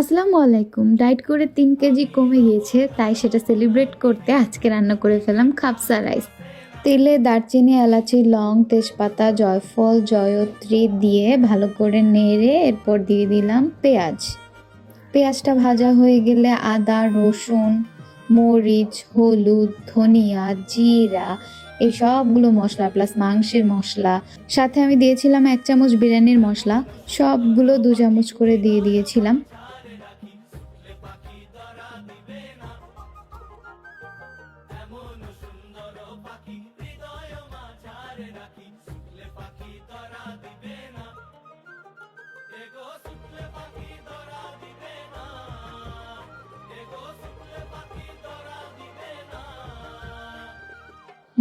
আসসালামু আলাইকুম। ডায়েট করে তিন কেজি কমে গিয়েছে, তাই সেটা সেলিব্রেট করতে আজকে রান্না করে ফেলাম খাপসা রাইস। তেলে দারচিনি, এলাচি, লং, তেজপাতা, জয়ফল, জয়ত্রী দিয়ে ভালো করে নেড়ে এরপর দিয়ে দিলাম পেঁয়াজ। পেঁয়াজটা ভাজা হয়ে গেলে আদা, রসুন, মরিচ, হলুদ, ধনিয়া, জিরা, এই সবগুলো মশলা প্লাস মাংসের মশলা। সাথে আমি দিয়েছিলাম এক চামচ বিরিয়ানির মশলা, সবগুলো দু চামচ করে দিয়ে দিয়েছিলাম।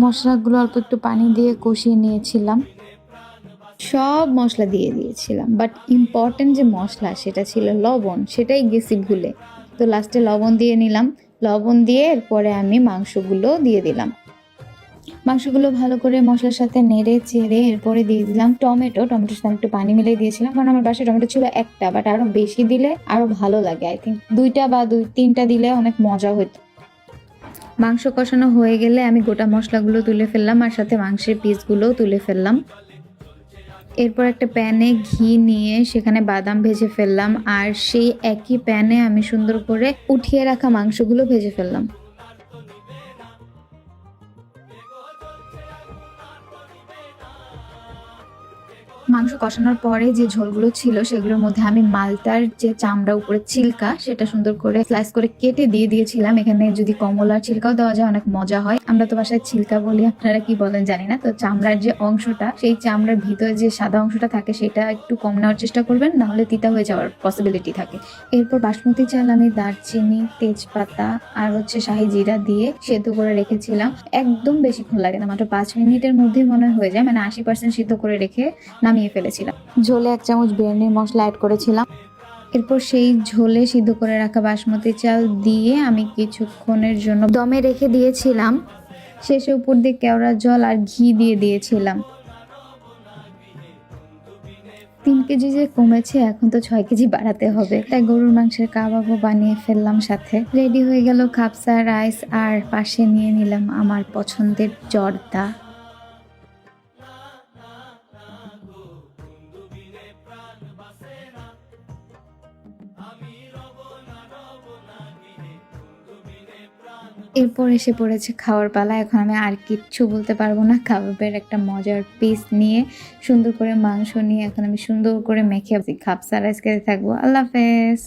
মশলাগুলো অল্প একটু পানি দিয়ে কষিয়ে নিয়েছিলাম। সব মশলা দিয়ে দিয়েছিলাম বাট ইম্পর্টেন্ট যে মশলা সেটা ছিল লবণ, সেটাই গেছি ভুলে। তো লাস্টে লবণ দিয়ে নিলাম। লবণ দিয়ে এরপরে আমি মাংসগুলো দিয়ে দিলাম। মাংসগুলো ভালো করে মশলার সাথে নেড়ে চেড়ে এরপরে দিয়ে দিলাম টমেটো। টমেটোর সাথে একটু পানি মিলিয়ে দিয়েছিলাম, কারণ আমার বাসায় টমেটো ছিল একটা বাট আরও বেশি দিলে আরও ভালো লাগে আই থিঙ্ক দুইটা বা দুই, তিনটা দিলে অনেক মজা হতো মাংস কষানো হয়ে গেলে আমি গোটা মশলাগুলো তুলে ফেললাম আর সাথে মাংসের পিসগুলোও তুলে ফেললাম। এরপর একটা প্যানে ঘি নিয়ে সেখানে বাদাম ভেজে ফেললাম আর সেই একই প্যানে আমি সুন্দর করে উঠিয়ে রাখা মাংসগুলো ভেজে ফেললাম। মাংস কষানোর পরে যে ঝোলগুলো ছিল সেগুলোর মধ্যে আমি মালটার যে চামড়া উপরে ছিলকা, সেটা সুন্দর করে স্লাইস করে কেটে দিয়ে দিয়েছিলাম। এখানে যদি কমলার ছিলকাও দেওয়া যায়, অনেক মজা হয়। আমরা তো বাসায় ছিলকা বলি, আপনারা কি বলেন জানি না। তো চামড়ার যে অংশটা, সেই চামড়ার ভিতরে যে সাদা অংশটা থাকে, সেটা একটু কম নেওয়ার চেষ্টা করবেন, নাহলে তিতা হয়ে যাওয়ার পসিবিলিটি থাকে। এরপর বাসমতি চাল আমি দারচিনি, তেজপাতা আর হচ্ছে শাহি জিরা দিয়ে সেদ্ধ করে রেখেছিলাম। একদম বেশিক্ষণ লাগে না, মাত্র পাঁচ মিনিটের মধ্যে মনে হয়ে যায়। মানে আশি পার্সেন্ট সিদ্ধ করে রেখে নামিয়ে ফেলেছিলাম। ঝোলে এক চামচ বিরিয়ানির মশলা অ্যাড করেছিলাম। এরপর সেই ঝোলে সিদ্ধ করে রাখা বাসমতি চাল দিয়ে আমি কিছুক্ষণের জন্য দমে রেখে দিয়েছিলাম। শেষে উপর দিয়ে কেওড়া জল আর ঘি দিয়ে দিয়েছিলাম। তিন কেজি যে কমেছে, এখন তো ছয় কেজি বাড়াতে হবে। তাই গরুর মাংসের কাবাবও বানিয়ে ফেললাম সাথে। রেডি হয়ে গেল খাপসা রাইস আর পাশে নিয়ে নিলাম আমার পছন্দের জর্দা। এরপর এসে পড়েছে খাওয়ার পালা। এখন আমি আর কিচ্ছু বলতে পারব না। কাবাবের একটা মজার পিস নিয়ে সুন্দর করে মাংস নিয়ে এখন আমি সুন্দর করে মেখে খাপসা রাইস খেতে থাকব। আল্লাহ হাফেজ।